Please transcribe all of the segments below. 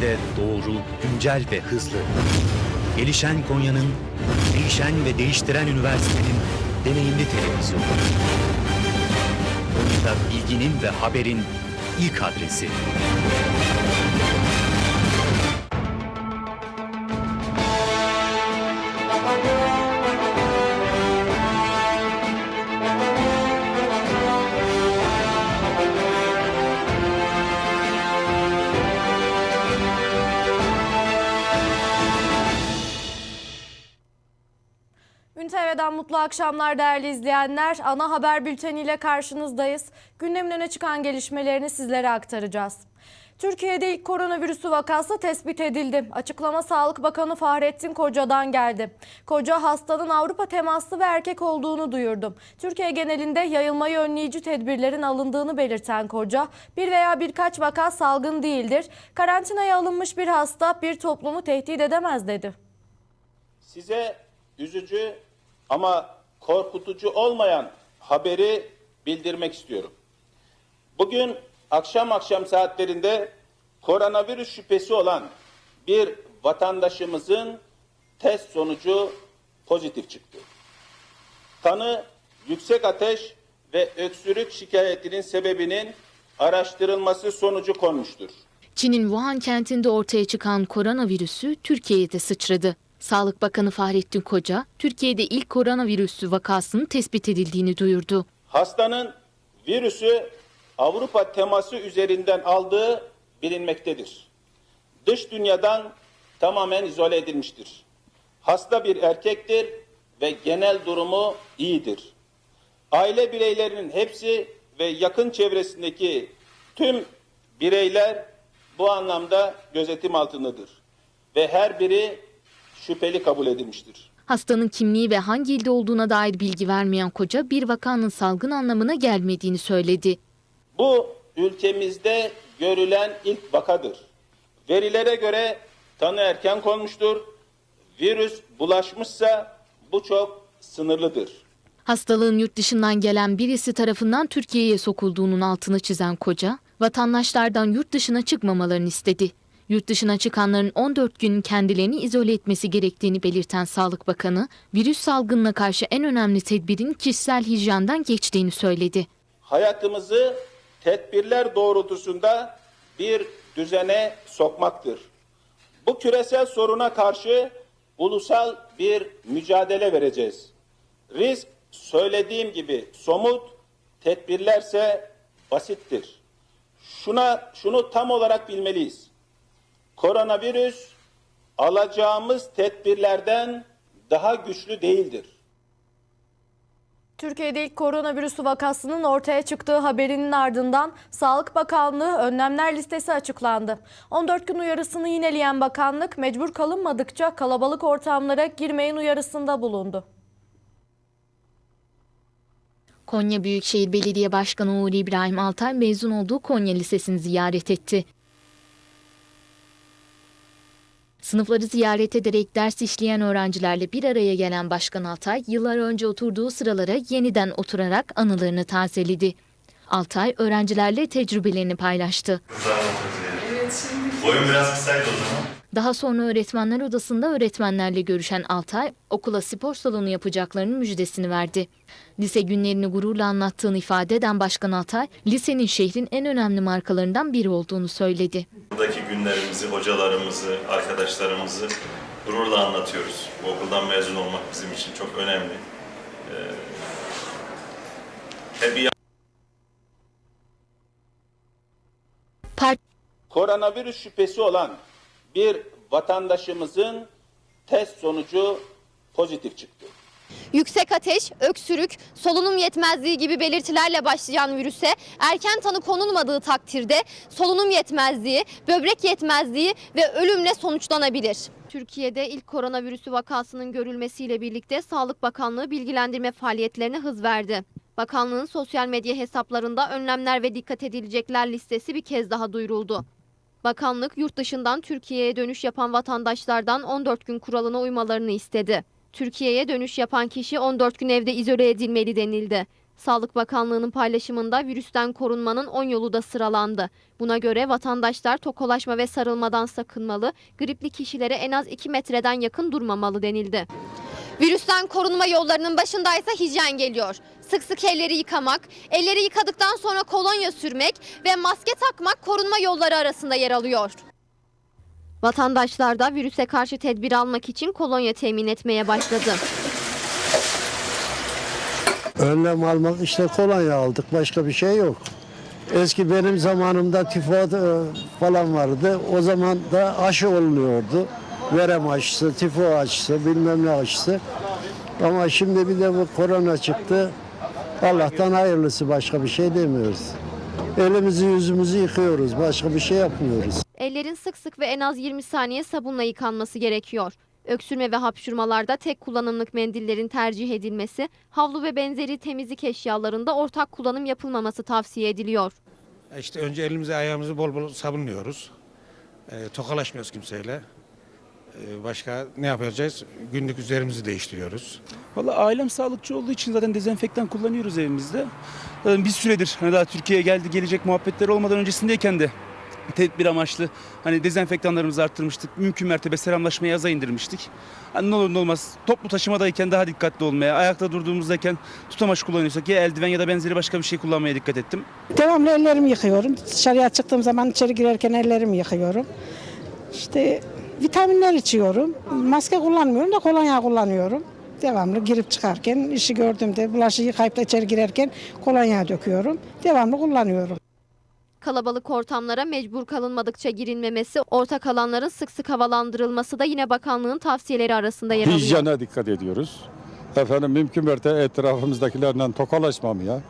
de doğru, güncel ve hızlı. Gelişen Konya'nın, değişen ve değiştiren üniversitenin deneyimli televizyonu. Konya'da bilginin ve haberin ilk adresi. TV'den mutlu akşamlar değerli izleyenler. Ana haber bülteniyle karşınızdayız. Gündemin öne çıkan gelişmelerini sizlere aktaracağız. Türkiye'de ilk koronavirüsü vakası tespit edildi. Açıklama Sağlık Bakanı Fahrettin Koca'dan geldi. Koca hastanın Avrupa temaslı ve erkek olduğunu duyurdu. Türkiye genelinde yayılmayı önleyici tedbirlerin alındığını belirten Koca, bir veya birkaç vaka salgın değildir. Karantinaya alınmış bir hasta bir toplumu tehdit edemez dedi. Size üzücü ama korkutucu olmayan haberi bildirmek istiyorum. Bugün akşam akşam saatlerinde koronavirüs şüphesi olan bir vatandaşımızın test sonucu pozitif çıktı. Tanı yüksek ateş ve öksürük şikayetinin sebebinin araştırılması sonucu konmuştur. Çin'in Wuhan kentinde ortaya çıkan koronavirüsü Türkiye'ye de sıçradı. Sağlık Bakanı Fahrettin Koca, Türkiye'de ilk koronavirüsü vakasının tespit edildiğini duyurdu. Hastanın virüsü Avrupa teması üzerinden aldığı bilinmektedir. Dış dünyadan tamamen izole edilmiştir. Hasta bir erkektir ve genel durumu iyidir. Aile bireylerinin hepsi ve yakın çevresindeki tüm bireyler bu anlamda gözetim altındadır ve her biri şüpheli kabul edilmiştir. Hastanın kimliği ve hangi ilde olduğuna dair bilgi vermeyen Koca, bir vakanın salgın anlamına gelmediğini söyledi. Bu ülkemizde görülen ilk vakadır. Verilere göre tanı erken konmuştur. Virüs bulaşmışsa bu çok sınırlıdır. Hastalığın yurt dışından gelen birisi tarafından Türkiye'ye sokulduğunun altını çizen Koca, vatandaşlardan yurt dışına çıkmamalarını istedi. Yurt dışına çıkanların 14 gün kendilerini izole etmesi gerektiğini belirten Sağlık Bakanı, virüs salgınına karşı en önemli tedbirin kişisel hijyenden geçtiğini söyledi. Hayatımızı tedbirler doğrultusunda bir düzene sokmaktır. Bu küresel soruna karşı ulusal bir mücadele vereceğiz. Risk söylediğim gibi somut, tedbirlerse basittir. Şuna şunu tam olarak bilmeliyiz. Koronavirüs alacağımız tedbirlerden daha güçlü değildir. Türkiye'de ilk koronavirüsü vakasının ortaya çıktığı haberinin ardından Sağlık Bakanlığı önlemler listesi açıklandı. 14 gün uyarısını yineleyen bakanlık mecbur kalınmadıkça kalabalık ortamlara girmeyin uyarısında bulundu. Konya Büyükşehir Belediye Başkanı Uğur İbrahim Altay mezun olduğu Konya Lisesi'ni ziyaret etti. Sınıfları ziyaret ederek ders işleyen öğrencilerle bir araya gelen Başkan Altay, yıllar önce oturduğu sıralara yeniden oturarak anılarını tazeledi. Altay, öğrencilerle tecrübelerini paylaştı. Boyun biraz kısaydı o zaman. Daha sonra öğretmenler odasında öğretmenlerle görüşen Altay, okula spor salonu yapacaklarının müjdesini verdi. Lise günlerini gururla anlattığını ifade eden Başkan Altay, lisenin şehrin en önemli markalarından biri olduğunu söyledi. Buradaki günlerimizi, hocalarımızı, arkadaşlarımızı gururla anlatıyoruz. Bu okuldan mezun olmak bizim için çok önemli. Ee, hep iyi Parti koronavirüs şüphesi olan bir vatandaşımızın test sonucu pozitif çıktı. Yüksek ateş, öksürük, solunum yetmezliği gibi belirtilerle başlayan virüse erken tanı konulmadığı takdirde solunum yetmezliği, böbrek yetmezliği ve ölümle sonuçlanabilir. Türkiye'de ilk koronavirüsü vakasının görülmesiyle birlikte Sağlık Bakanlığı bilgilendirme faaliyetlerine hız verdi. Bakanlığın sosyal medya hesaplarında önlemler ve dikkat edilecekler listesi bir kez daha duyuruldu. Bakanlık yurt dışından Türkiye'ye dönüş yapan vatandaşlardan 14 gün kuralına uymalarını istedi. Türkiye'ye dönüş yapan kişi 14 gün evde izole edilmeli denildi. Sağlık Bakanlığı'nın paylaşımında virüsten korunmanın 10 yolu da sıralandı. Buna göre vatandaşlar tokalaşma ve sarılmadan sakınmalı, gripli kişilere en az 2 metreden yakın durmamalı denildi. Virüsten korunma yollarının başında ise hijyen geliyor. Sık sık elleri yıkamak, elleri yıkadıktan sonra kolonya sürmek ve maske takmak korunma yolları arasında yer alıyor. Vatandaşlar da virüse karşı tedbir almak için kolonya temin etmeye başladı. Önlem almak işte kolonya aldık başka bir şey yok. Eski benim zamanımda tifoid e, falan vardı. O zaman da aşı oluyordu. Verem aşısı, tifo aşısı, bilmem ne aşısı. Ama şimdi bir de bu korona çıktı. Allah'tan hayırlısı başka bir şey demiyoruz. Elimizi yüzümüzü yıkıyoruz. Başka bir şey yapmıyoruz. Ellerin sık sık ve en az 20 saniye sabunla yıkanması gerekiyor. Öksürme ve hapşurmalarda tek kullanımlık mendillerin tercih edilmesi, havlu ve benzeri temizlik eşyalarında ortak kullanım yapılmaması tavsiye ediliyor. İşte önce elimizi ayağımızı bol bol sabunluyoruz. E, tokalaşmıyoruz kimseyle. E, başka ne yapacağız? Günlük üzerimizi değiştiriyoruz. Valla ailem sağlıkçı olduğu için zaten dezenfektan kullanıyoruz evimizde. Zaten bir süredir hani daha Türkiye'ye geldi gelecek muhabbetleri olmadan öncesindeyken de tedbir amaçlı hani dezenfektanlarımızı arttırmıştık. Mümkün mertebe selamlaşmayı aza indirmiştik. Hani ne olur ne olmaz toplu taşımadayken daha dikkatli olmaya, ayakta durduğumuzdayken tutamaç kullanıyorsak ya eldiven ya da benzeri başka bir şey kullanmaya dikkat ettim. Devamlı ellerimi yıkıyorum. Dışarıya çıktığım zaman içeri girerken ellerimi yıkıyorum. İşte vitaminler içiyorum. Maske kullanmıyorum da kolonya kullanıyorum. Devamlı girip çıkarken işi gördüğümde bulaşığı yıkayıp da içeri girerken kolonya döküyorum. Devamlı kullanıyorum. Kalabalık ortamlara mecbur kalınmadıkça girilmemesi, ortak alanların sık sık havalandırılması da yine bakanlığın tavsiyeleri arasında yer alıyor. Hijyene dikkat ediyoruz. Efendim mümkün mertebe etrafımızdakilerle tokalaşmamaya,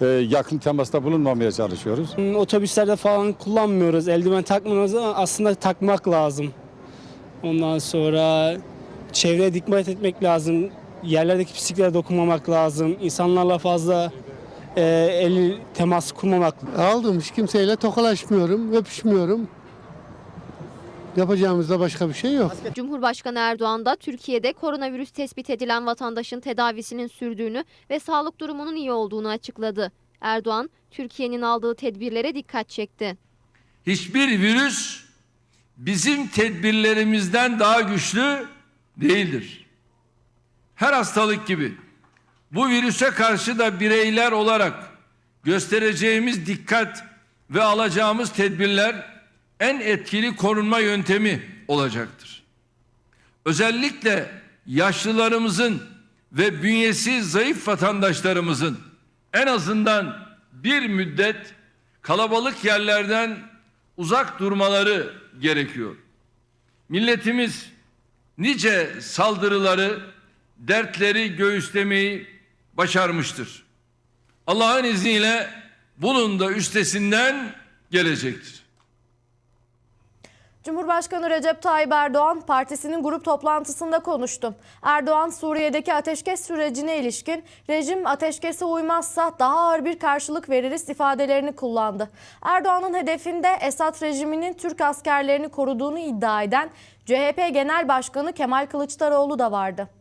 e, yakın temasta bulunmamaya çalışıyoruz. Otobüslerde falan kullanmıyoruz. Eldiven takmıyoruz ama aslında takmak lazım. Ondan sonra çevreye dikkat etmek lazım. Yerlerdeki pisliklere dokunmamak lazım. İnsanlarla fazla e, el temas kurmamak Aldım hiç kimseyle tokalaşmıyorum, öpüşmüyorum. Yapacağımızda başka bir şey yok. Cumhurbaşkanı Erdoğan da Türkiye'de koronavirüs tespit edilen vatandaşın tedavisinin sürdüğünü ve sağlık durumunun iyi olduğunu açıkladı. Erdoğan, Türkiye'nin aldığı tedbirlere dikkat çekti. hiçbir virüs bizim tedbirlerimizden daha güçlü değildir. Her hastalık gibi bu virüse karşı da bireyler olarak göstereceğimiz dikkat ve alacağımız tedbirler en etkili korunma yöntemi olacaktır. Özellikle yaşlılarımızın ve bünyesi zayıf vatandaşlarımızın en azından bir müddet kalabalık yerlerden uzak durmaları gerekiyor. Milletimiz nice saldırıları, dertleri göğüslemeyi başarmıştır. Allah'ın izniyle bunun da üstesinden gelecektir. Cumhurbaşkanı Recep Tayyip Erdoğan partisinin grup toplantısında konuştu. Erdoğan Suriye'deki ateşkes sürecine ilişkin rejim ateşkese uymazsa daha ağır bir karşılık veririz ifadelerini kullandı. Erdoğan'ın hedefinde Esad rejiminin Türk askerlerini koruduğunu iddia eden CHP Genel Başkanı Kemal Kılıçdaroğlu da vardı.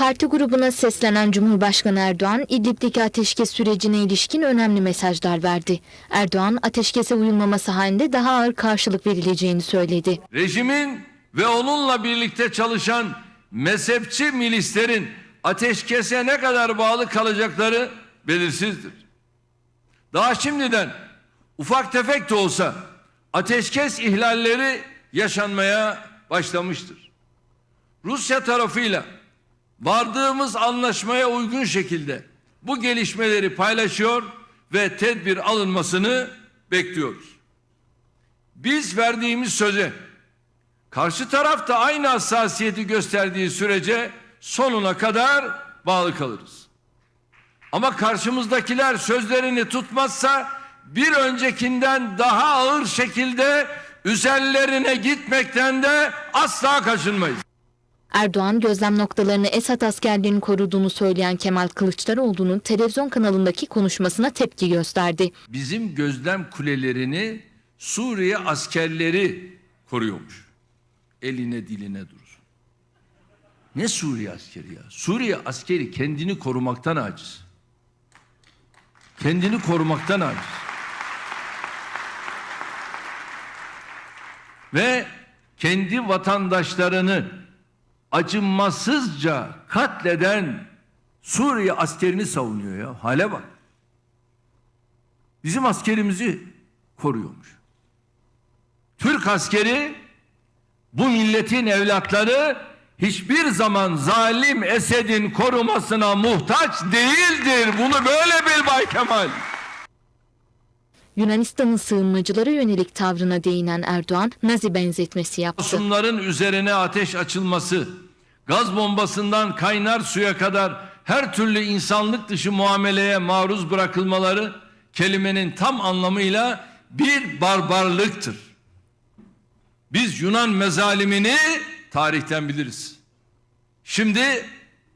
Parti grubuna seslenen Cumhurbaşkanı Erdoğan, İdlib'deki ateşkes sürecine ilişkin önemli mesajlar verdi. Erdoğan, ateşkese uyulmaması halinde daha ağır karşılık verileceğini söyledi. Rejimin ve onunla birlikte çalışan mezhepçi milislerin ateşkese ne kadar bağlı kalacakları belirsizdir. Daha şimdiden ufak tefek de olsa ateşkes ihlalleri yaşanmaya başlamıştır. Rusya tarafıyla vardığımız anlaşmaya uygun şekilde bu gelişmeleri paylaşıyor ve tedbir alınmasını bekliyoruz. Biz verdiğimiz söze karşı taraf da aynı hassasiyeti gösterdiği sürece sonuna kadar bağlı kalırız. Ama karşımızdakiler sözlerini tutmazsa bir öncekinden daha ağır şekilde üzerlerine gitmekten de asla kaçınmayız. Erdoğan, gözlem noktalarını Esad askerlerini koruduğunu söyleyen Kemal Kılıçdaroğlu'nun televizyon kanalındaki konuşmasına tepki gösterdi. Bizim gözlem kulelerini Suriye askerleri koruyormuş. Eline diline dursun. Ne Suriye askeri ya? Suriye askeri kendini korumaktan aciz. Kendini korumaktan aciz. Ve kendi vatandaşlarını acımasızca katleden Suriye askerini savunuyor ya. Hale bak. Bizim askerimizi koruyormuş. Türk askeri bu milletin evlatları hiçbir zaman zalim Esed'in korumasına muhtaç değildir. Bunu böyle bil Bay Kemal. Yunanistan'ın sığınmacılara yönelik tavrına değinen Erdoğan, Nazi benzetmesi yaptı. Masumların üzerine ateş açılması, gaz bombasından kaynar suya kadar her türlü insanlık dışı muameleye maruz bırakılmaları kelimenin tam anlamıyla bir barbarlıktır. Biz Yunan mezalimini tarihten biliriz. Şimdi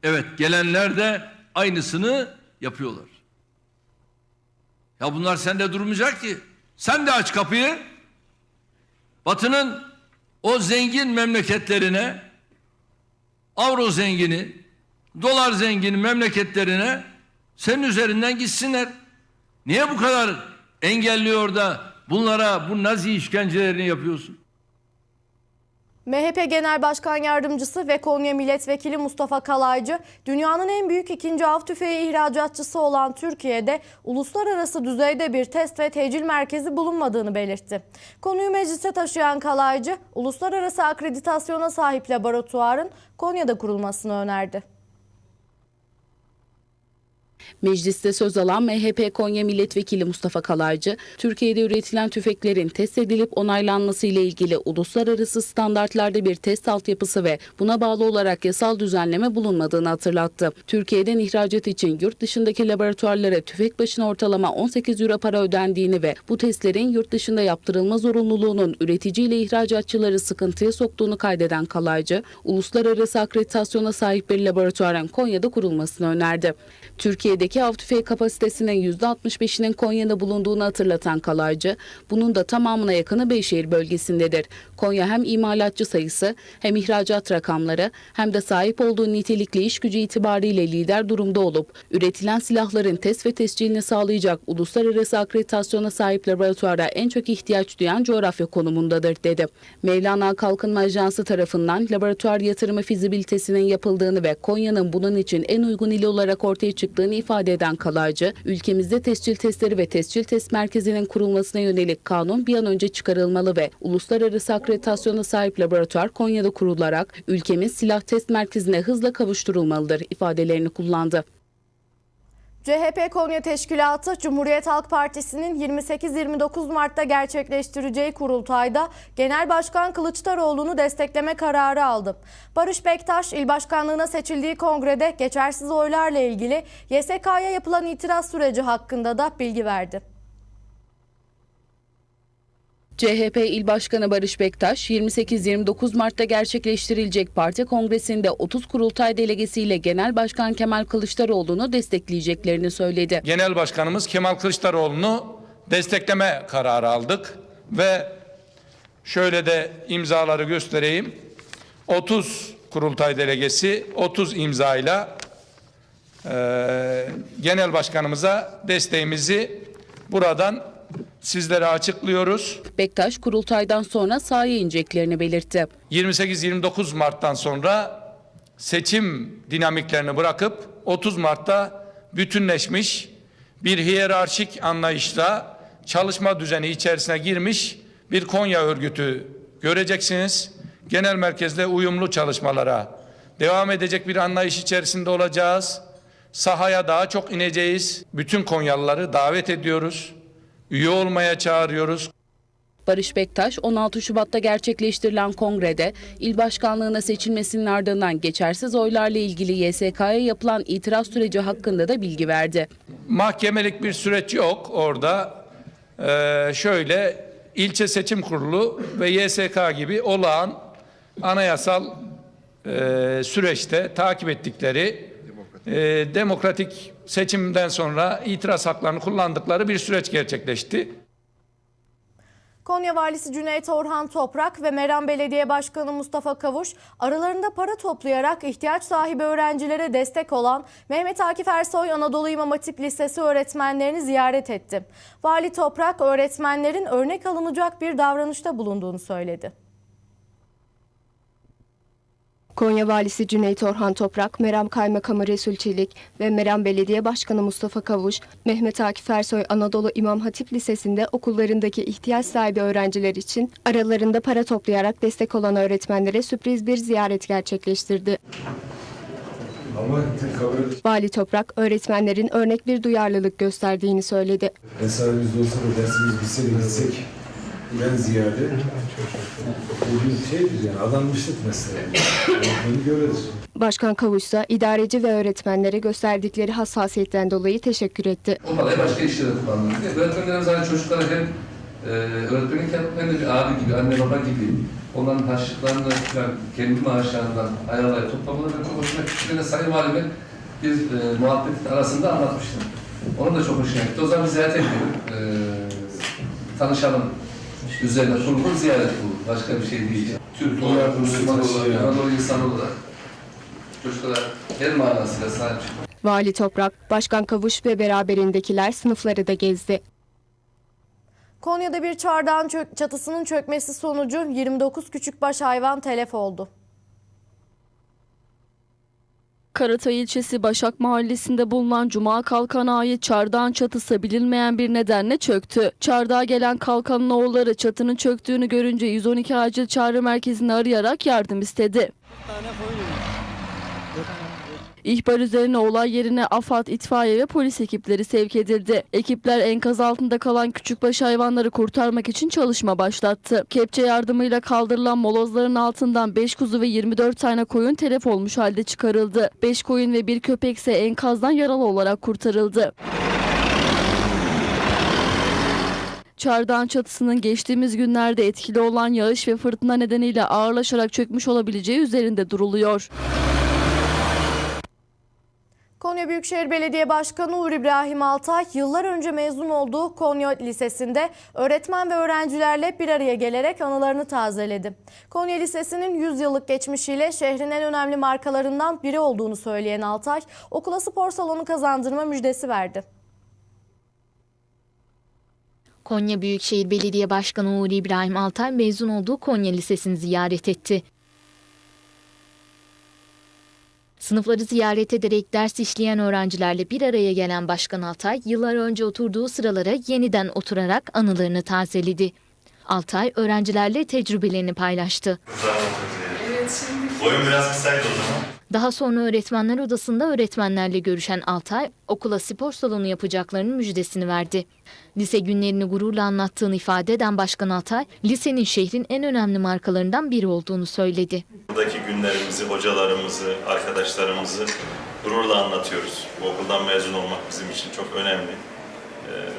evet gelenler de aynısını yapıyorlar. Ya bunlar sende durmayacak ki. Sen de aç kapıyı. Batı'nın o zengin memleketlerine, avro zengini, dolar zengini memleketlerine senin üzerinden gitsinler. Niye bu kadar engelliyor da bunlara bu nazi işkencelerini yapıyorsun? MHP Genel Başkan Yardımcısı ve Konya Milletvekili Mustafa Kalaycı, dünyanın en büyük ikinci av tüfeği ihracatçısı olan Türkiye'de uluslararası düzeyde bir test ve tecil merkezi bulunmadığını belirtti. Konuyu meclise taşıyan Kalaycı, uluslararası akreditasyona sahip laboratuvarın Konya'da kurulmasını önerdi. Mecliste söz alan MHP Konya Milletvekili Mustafa Kalaycı, Türkiye'de üretilen tüfeklerin test edilip onaylanması ile ilgili uluslararası standartlarda bir test altyapısı ve buna bağlı olarak yasal düzenleme bulunmadığını hatırlattı. Türkiye'den ihracat için yurt dışındaki laboratuvarlara tüfek başına ortalama 18 euro para ödendiğini ve bu testlerin yurt dışında yaptırılma zorunluluğunun üretici ile ihracatçıları sıkıntıya soktuğunu kaydeden Kalaycı, uluslararası akreditasyona sahip bir laboratuvarın Konya'da kurulmasını önerdi. Türkiye'deki av tüfeği kapasitesinin %65'inin Konya'da bulunduğunu hatırlatan Kalaycı, bunun da tamamına yakını Beyşehir bölgesindedir. Konya hem imalatçı sayısı hem ihracat rakamları hem de sahip olduğu nitelikli iş gücü itibariyle lider durumda olup üretilen silahların test ve tescilini sağlayacak uluslararası akreditasyona sahip laboratuvara en çok ihtiyaç duyan coğrafya konumundadır dedi. Mevlana Kalkınma Ajansı tarafından laboratuvar yatırımı fizibilitesinin yapıldığını ve Konya'nın bunun için en uygun il olarak ortaya çıktığını ifade eden Kalaycı, ülkemizde tescil testleri ve tescil test merkezinin kurulmasına yönelik kanun bir an önce çıkarılmalı ve uluslararası akreditasyona sahip laboratuvar Konya'da kurularak ülkemiz silah test merkezine hızla kavuşturulmalıdır ifadelerini kullandı. CHP Konya Teşkilatı, Cumhuriyet Halk Partisi'nin 28-29 Mart'ta gerçekleştireceği kurultayda Genel Başkan Kılıçdaroğlu'nu destekleme kararı aldı. Barış Bektaş, il başkanlığına seçildiği kongrede geçersiz oylarla ilgili YSK'ya yapılan itiraz süreci hakkında da bilgi verdi. CHP İl Başkanı Barış Bektaş 28-29 Mart'ta gerçekleştirilecek parti kongresinde 30 kurultay delegesiyle Genel Başkan Kemal Kılıçdaroğlu'nu destekleyeceklerini söyledi. Genel Başkanımız Kemal Kılıçdaroğlu'nu destekleme kararı aldık ve şöyle de imzaları göstereyim. 30 kurultay delegesi 30 imzayla eee Genel Başkanımıza desteğimizi buradan sizlere açıklıyoruz. Bektaş kurultaydan sonra sahaya ineceklerini belirtti. 28-29 Mart'tan sonra seçim dinamiklerini bırakıp 30 Mart'ta bütünleşmiş bir hiyerarşik anlayışla çalışma düzeni içerisine girmiş bir Konya örgütü göreceksiniz. Genel merkezle uyumlu çalışmalara devam edecek bir anlayış içerisinde olacağız. Sahaya daha çok ineceğiz. Bütün Konyalıları davet ediyoruz. Üye olmaya çağırıyoruz. Barış Bektaş 16 Şubat'ta gerçekleştirilen kongrede il başkanlığına seçilmesinin ardından geçersiz oylarla ilgili YSK'ya yapılan itiraz süreci hakkında da bilgi verdi. Mahkemelik bir süreç yok orada. Ee, şöyle ilçe seçim kurulu ve YSK gibi olağan anayasal e, süreçte takip ettikleri e, demokratik seçimden sonra itiraz haklarını kullandıkları bir süreç gerçekleşti. Konya Valisi Cüneyt Orhan Toprak ve Meram Belediye Başkanı Mustafa Kavuş aralarında para toplayarak ihtiyaç sahibi öğrencilere destek olan Mehmet Akif Ersoy Anadolu İmam Hatip Lisesi öğretmenlerini ziyaret etti. Vali Toprak öğretmenlerin örnek alınacak bir davranışta bulunduğunu söyledi. Konya Valisi Cüneyt Orhan Toprak, Meram Kaymakamı Resul Çelik ve Meram Belediye Başkanı Mustafa Kavuş, Mehmet Akif Ersoy Anadolu İmam Hatip Lisesi'nde okullarındaki ihtiyaç sahibi öğrenciler için aralarında para toplayarak destek olan öğretmenlere sürpriz bir ziyaret gerçekleştirdi. Vali Toprak, öğretmenlerin örnek bir duyarlılık gösterdiğini söyledi. Mesaimiz olsa da dersimiz bitse de gitsek ben ziyade bu bir şeydir yani adanmışlık mesela. Bunu görürüz. Başkan Kavuş ise idareci ve öğretmenlere gösterdikleri hassasiyetten dolayı teşekkür etti. O parayı başka işlere kullandık. Öğretmenlerimiz hani çocuklara hem e, hem de bir abi gibi, anne baba gibi onların harçlıklarını falan kendi maaşlarından ayarlayıp toplamaları ve. Ben de Sayın Valime bir e, muhabbet arasında anlatmıştım. Onun da çok hoşuna gitti. O zaman bir ziyaret edelim. E, tanışalım. Üzerine kurulu ziyaret bu. Başka bir şey değil. Türk olarak, Müslüman olarak, Anadolu insan olarak çocuklara her manasıyla sahip çıkmak. Vali Toprak, Başkan Kavuş ve beraberindekiler sınıfları da gezdi. Konya'da bir çardağın çök- çatısının çökmesi sonucu 29 küçükbaş hayvan telef oldu. Karatay ilçesi Başak Mahallesi'nde bulunan Cuma Kalkan'a ait çardağın çatısı bilinmeyen bir nedenle çöktü. Çardağa gelen Kalkan'ın oğulları çatının çöktüğünü görünce 112 acil çağrı merkezini arayarak yardım istedi. İhbar üzerine olay yerine AFAD, itfaiye ve polis ekipleri sevk edildi. Ekipler enkaz altında kalan küçükbaş hayvanları kurtarmak için çalışma başlattı. Kepçe yardımıyla kaldırılan molozların altından 5 kuzu ve 24 tane koyun telef olmuş halde çıkarıldı. 5 koyun ve bir köpek ise enkazdan yaralı olarak kurtarıldı. Çardağın çatısının geçtiğimiz günlerde etkili olan yağış ve fırtına nedeniyle ağırlaşarak çökmüş olabileceği üzerinde duruluyor. Konya Büyükşehir Belediye Başkanı Uğur İbrahim Altay yıllar önce mezun olduğu Konya Lisesi'nde öğretmen ve öğrencilerle bir araya gelerek anılarını tazeledi. Konya Lisesi'nin 100 yıllık geçmişiyle şehrin en önemli markalarından biri olduğunu söyleyen Altay, okula spor salonu kazandırma müjdesi verdi. Konya Büyükşehir Belediye Başkanı Uğur İbrahim Altay mezun olduğu Konya Lisesi'ni ziyaret etti. Sınıfları ziyaret ederek ders işleyen öğrencilerle bir araya gelen Başkan Altay, yıllar önce oturduğu sıralara yeniden oturarak anılarını tazeledi. Altay, öğrencilerle tecrübelerini paylaştı. Boyun biraz kısaydı o zaman. Daha sonra öğretmenler odasında öğretmenlerle görüşen Altay, okula spor salonu yapacaklarının müjdesini verdi. Lise günlerini gururla anlattığını ifade eden Başkan Altay, lisenin şehrin en önemli markalarından biri olduğunu söyledi. Buradaki günlerimizi, hocalarımızı, arkadaşlarımızı gururla anlatıyoruz. Bu okuldan mezun olmak bizim için çok önemli. Ee,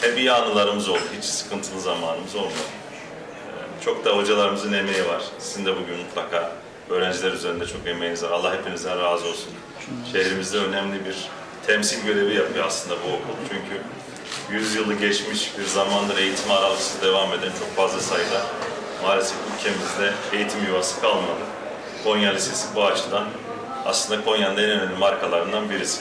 hep iyi anılarımız oldu. Hiç sıkıntılı zamanımız olmadı. Çok da hocalarımızın emeği var. Sizin de bugün mutlaka öğrenciler üzerinde çok emeğiniz var. Allah hepinizden razı olsun. Şehrimizde önemli bir temsil görevi yapıyor aslında bu okul. Çünkü 100 yılı geçmiş bir zamandır eğitim aralıksız devam eden çok fazla sayıda maalesef ülkemizde eğitim yuvası kalmadı. Konya Lisesi bu açıdan aslında Konya'nın en önemli markalarından birisi.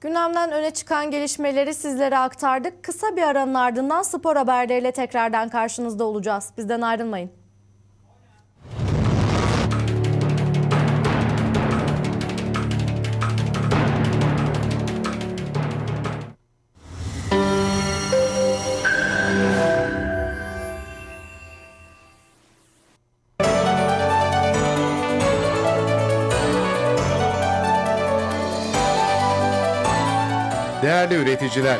Gündemden öne çıkan gelişmeleri sizlere aktardık. Kısa bir aranın ardından spor haberleriyle tekrardan karşınızda olacağız. Bizden ayrılmayın. Değerli üreticiler,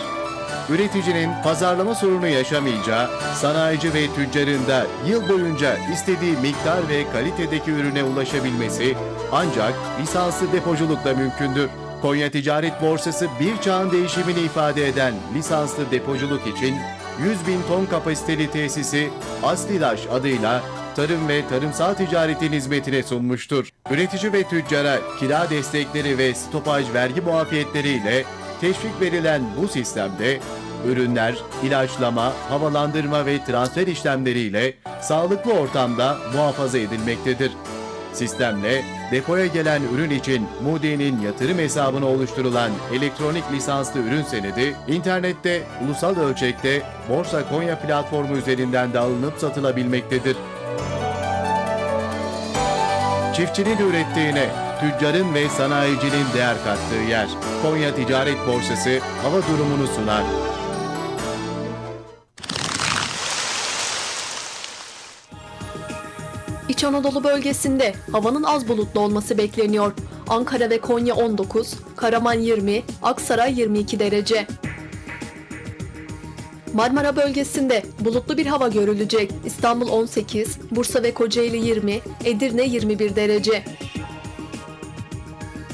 üreticinin pazarlama sorunu yaşamayacağı, sanayici ve tüccarın da yıl boyunca istediği miktar ve kalitedeki ürüne ulaşabilmesi ancak lisanslı depoculukla mümkündür. Konya Ticaret Borsası bir çağın değişimini ifade eden lisanslı depoculuk için 100 bin ton kapasiteli tesisi Aslidaş adıyla tarım ve tarımsal ticaretin hizmetine sunmuştur. Üretici ve tüccara kira destekleri ve stopaj vergi muafiyetleriyle teşvik verilen bu sistemde Ürünler, ilaçlama, havalandırma ve transfer işlemleriyle sağlıklı ortamda muhafaza edilmektedir. Sistemle depoya gelen ürün için Moody'nin yatırım hesabına oluşturulan elektronik lisanslı ürün senedi, internette ulusal ölçekte Borsa Konya platformu üzerinden de alınıp satılabilmektedir. Çiftçinin ürettiğine, tüccarın ve sanayicinin değer kattığı yer. Konya Ticaret Borsası hava durumunu sunar. İç Anadolu bölgesinde havanın az bulutlu olması bekleniyor. Ankara ve Konya 19, Karaman 20, Aksaray 22 derece. Marmara bölgesinde bulutlu bir hava görülecek. İstanbul 18, Bursa ve Kocaeli 20, Edirne 21 derece.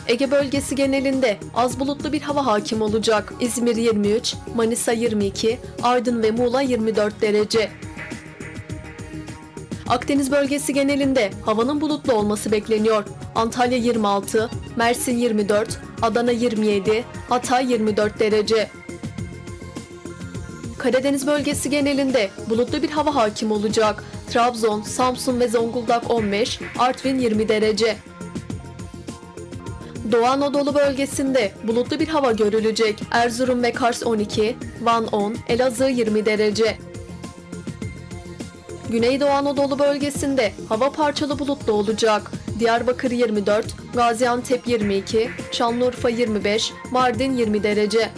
Ege bölgesi genelinde az bulutlu bir hava hakim olacak. İzmir 23, Manisa 22, Aydın ve Muğla 24 derece. Akdeniz bölgesi genelinde havanın bulutlu olması bekleniyor. Antalya 26, Mersin 24, Adana 27, Hatay 24 derece. Karadeniz bölgesi genelinde bulutlu bir hava hakim olacak. Trabzon, Samsun ve Zonguldak 15, Artvin 20 derece. Doğu Anadolu bölgesinde bulutlu bir hava görülecek. Erzurum ve Kars 12, Van 10, Elazığ 20 derece. Güneydoğu Anadolu bölgesinde hava parçalı bulutlu olacak. Diyarbakır 24, Gaziantep 22, Şanlıurfa 25, Mardin 20 derece.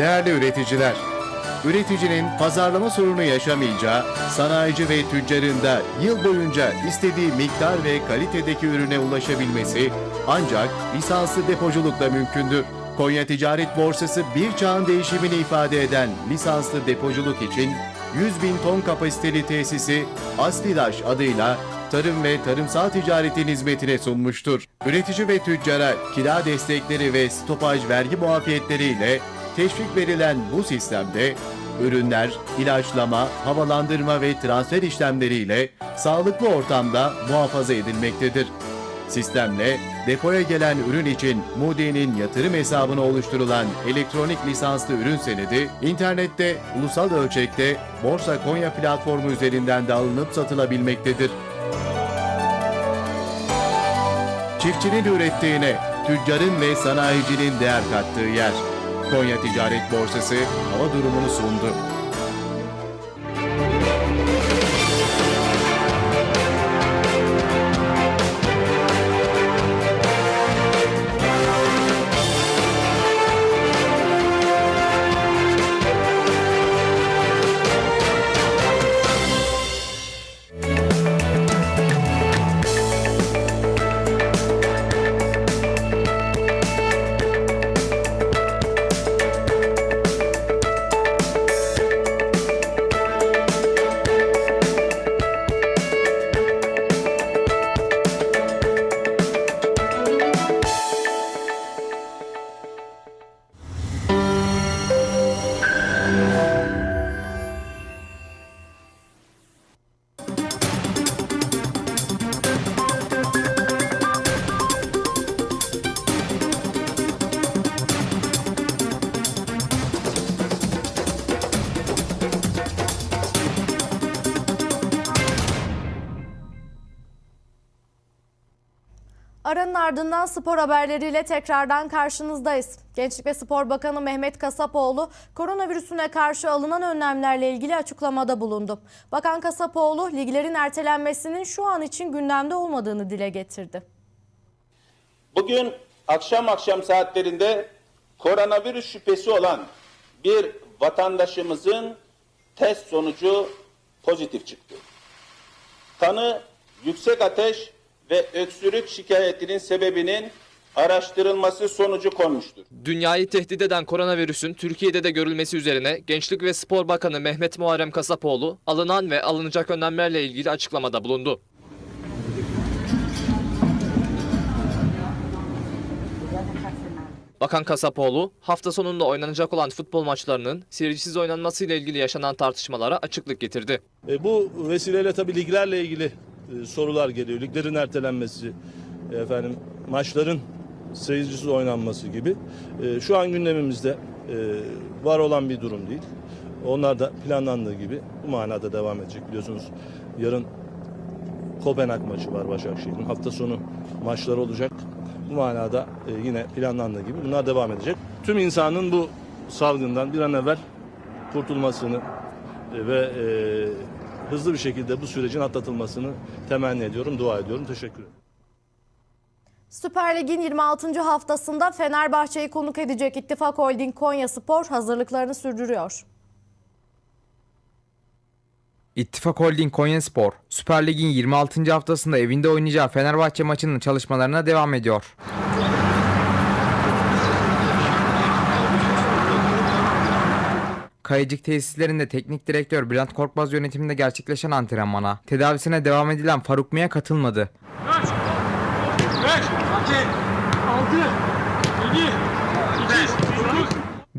Değerli üreticiler, üreticinin pazarlama sorunu yaşamayacağı, sanayici ve tüccarın da yıl boyunca istediği miktar ve kalitedeki ürüne ulaşabilmesi ancak lisanslı depoculukla mümkündür. Konya Ticaret Borsası bir çağın değişimini ifade eden lisanslı depoculuk için 100 bin ton kapasiteli tesisi Aslidaş adıyla tarım ve tarımsal ticaretin hizmetine sunmuştur. Üretici ve tüccara kira destekleri ve stopaj vergi muafiyetleriyle teşvik verilen bu sistemde ürünler, ilaçlama, havalandırma ve transfer işlemleriyle sağlıklı ortamda muhafaza edilmektedir. Sistemle depoya gelen ürün için Moody'nin yatırım hesabına oluşturulan elektronik lisanslı ürün senedi, internette ulusal ölçekte Borsa Konya platformu üzerinden de alınıp satılabilmektedir. Çiftçinin ürettiğine, tüccarın ve sanayicinin değer kattığı yer. Konya Ticaret Borsası hava durumunu sundu. Aranın ardından spor haberleriyle tekrardan karşınızdayız. Gençlik ve Spor Bakanı Mehmet Kasapoğlu koronavirüsüne karşı alınan önlemlerle ilgili açıklamada bulundu. Bakan Kasapoğlu liglerin ertelenmesinin şu an için gündemde olmadığını dile getirdi. Bugün akşam akşam saatlerinde koronavirüs şüphesi olan bir vatandaşımızın test sonucu pozitif çıktı. Tanı yüksek ateş ve öksürük şikayetinin sebebinin araştırılması sonucu konmuştur. Dünyayı tehdit eden koronavirüsün Türkiye'de de görülmesi üzerine Gençlik ve Spor Bakanı Mehmet Muharrem Kasapoğlu alınan ve alınacak önlemlerle ilgili açıklamada bulundu. Bakan Kasapoğlu, hafta sonunda oynanacak olan futbol maçlarının seyircisiz oynanmasıyla ilgili yaşanan tartışmalara açıklık getirdi. E, bu vesileyle tabii liglerle ilgili e, sorular geliyor. Liglerin ertelenmesi, e, efendim maçların seyircisiz oynanması gibi. E, şu an gündemimizde var olan bir durum değil. Onlar da planlandığı gibi bu manada devam edecek. Biliyorsunuz yarın Kopenhag maçı var Başakşehir'in. Hafta sonu maçları olacak. Bu manada yine planlandığı gibi bunlar devam edecek. Tüm insanın bu salgından bir an evvel kurtulmasını ve e, hızlı bir şekilde bu sürecin atlatılmasını temenni ediyorum, dua ediyorum. Teşekkür ederim. Süper Lig'in 26. haftasında Fenerbahçe'yi konuk edecek İttifak Holding Konya Spor hazırlıklarını sürdürüyor. İttifak Holding Konyaspor, Süper Lig'in 26. haftasında evinde oynayacağı Fenerbahçe maçının çalışmalarına devam ediyor. Kayacık tesislerinde teknik direktör Bülent Korkmaz yönetiminde gerçekleşen antrenmana tedavisine devam edilen Faruk Miye katılmadı.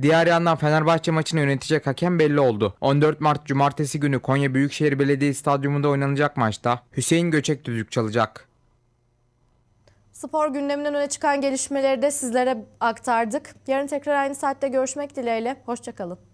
Diğer yandan Fenerbahçe maçını yönetecek hakem belli oldu. 14 Mart Cumartesi günü Konya Büyükşehir Belediye Stadyumunda oynanacak maçta Hüseyin Göçek düdük çalacak. Spor gündeminden öne çıkan gelişmeleri de sizlere aktardık. Yarın tekrar aynı saatte görüşmek dileğiyle. Hoşçakalın.